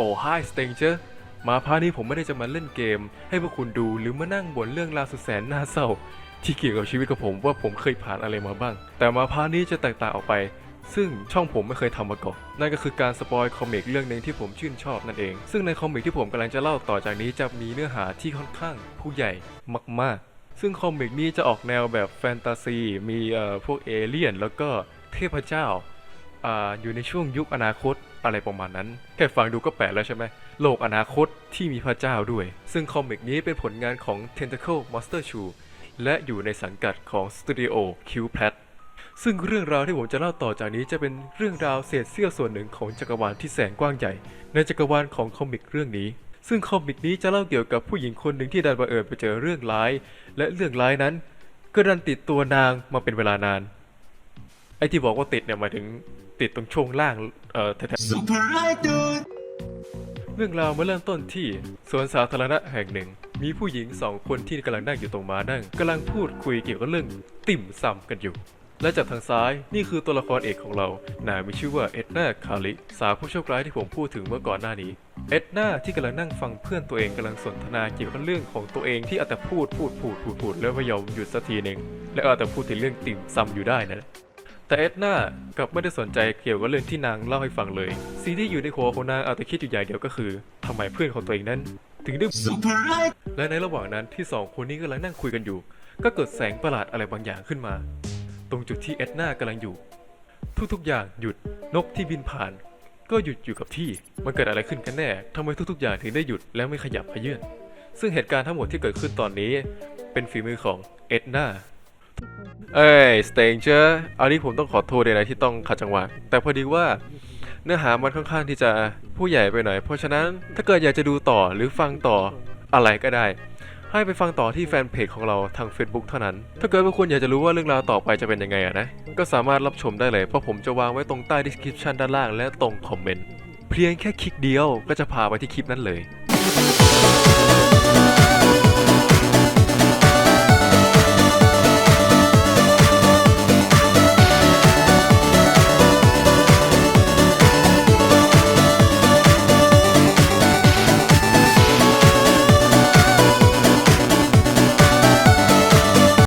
โอ้ไฮสเตนเจอร์มาพานี้ผมไม่ได้จะมาเล่นเกม ให้พวกคุณดูหรือมานั่งบ่นเรื่องราวสุดแสนน่าเศร้า ที่เกี่ยวกับชีวิตของผมว่าผมเคยผ่านอะไรมาบ้าง แต่มาพานี้จะแตกต่างออกไป ซึ่งช่องผมไม่เคยทำมาก่อนนั่นก็คือการสปอยคอมิกเรื่องหนึ่งที่ผมชื่นชอบนั่นเอง ซึ่งในคอมิกที่ผมกำลังจะเล่าต่อจากนี้จะมีเนื้อหาที่ค่อนข้างผู้ใหญ่มาก ๆ ซึ่งคอมิกนี้จะออกแนวแบบแฟนตาซีมีเอ่อพวกเอเลี่ยนแล้วก็เทพเจ้า อ่าอยู่ในช่วงยุคอนาคตอะไรประมาณนั้น แค่ฟังดูก็แปลกแล้วใช่ไหม โลกอนาคตที่มีพระเจ้าด้วย ซึ่งคอมิกนี้เป็นผลงานของ Tentacle Monster Shoe และอยู่ในสังกัดของสตูดิโอ Q p l a t ซึ่งเรื่องราวที่ผมจะเล่าต่อจากนี้จะเป็นเรื่องราวเศษเสี้ยวส่วนหนึ่งของจักรวาลที่แสนกว้างใหญ่ ในจักรวาลของคอมิกเรื่องนี้ ซึ่งคอมิกนี้จะเล่าเกี่ยวกับผู้หญิงคนหนึ่งที่ดันบังเอิญไปเจอเรื่องร้าย และเรื่องร้ายนั้น ก็ดันติดตัวนางมาเป็นเวลานาน ไอ้ที่บอกว่าติดเนี่ยหมายถึง ติดตรงช่วงล่างเอ่อแถวๆ Super Idol เรื่องราวมาเริ่มต้นที่สวนสาธารณะแห่งหนึ่ง มีผู้หญิงสองคนที่กำลังนั่งอยู่ตรงม้านั่งกำลังพูดคุยเกี่ยวกับเรื่องติ่มซำกันอยู่ และจากทางซ้ายนี่คือตัวละครเอกของเรา นางมีชื่อว่าเอ็ดนาคาริสาวผู้โชคร้ายที่ผมพูดถึงเมื่อก่อนหน้านี้เอ็ดนาที่กำลังนั่งฟังเพื่อนตัวเองกำลังสนทนาเกี่ยวกับเรื่องของตัวเองที่เอาแต่พูดพูดพูดพูดพูดแล้วไม่ยอมหยุดสักทีหนึ่งและเอาแต่พูดถึงเรื่องติ่มซำอยู่ได้นั่นแหละ แต่เอ็ดนากลับไม่ได้สนใจเกี่ยวกับเรื่องที่นางเล่าให้ฟังเลย สิ่งที่อยู่ในหัวของนางเอาแต่คิดอยู่อย่างเดียวก็คือทำไมเพื่อนของตัวเองนั้น ถึงได้และในระหว่างนั้นที่สองคนนี้กำลังนั่งคุยกันอยู่ ก็เกิดแสงประหลาดอะไรบางอย่างขึ้นมา ตรงจุดที่เอ็ดนากำลังอยู่ ทุกๆอย่างหยุดนกที่บินผ่าน ก็หยุดอยู่กับที่มันเกิดอะไรขึ้นกันแน่ทำไมทุกๆอย่างถึงได้หยุดแล้วไม่ขยับขยื่นซึ่งเหตุการณ์ทั้งหมดที่เกิดขึ้นตอนนี้ เป็นฝีมือของเอ็ดนา เอ้ยสเตนเจอร์อันนี้ผมต้องขอโทษเลยนะที่ต้องขัดจังหวะ แต่พอดีว่าเนื้อหามันค่อนข้างที่จะผู้ใหญ่ไปหน่อย เพราะฉะนั้นถ้าเกิดอยากจะดูต่อหรือฟังต่ออะไรก็ได้ ให้ไปฟังต่อที่แฟนเพจของเราทาง Facebook เท่านั้น ถ้าเกิดว่าคุณอยากจะรู้ว่าเรื่องราวต่อไปจะเป็นยังไงอะนะ ก็สามารถรับชมได้เลย เพราะผมจะวางไว้ตรงใต้ description ด้านล่างและตรงคอมเมนต์ เพียงแค่คลิกเดียวก็จะพาไปที่คลิปนั้นเลย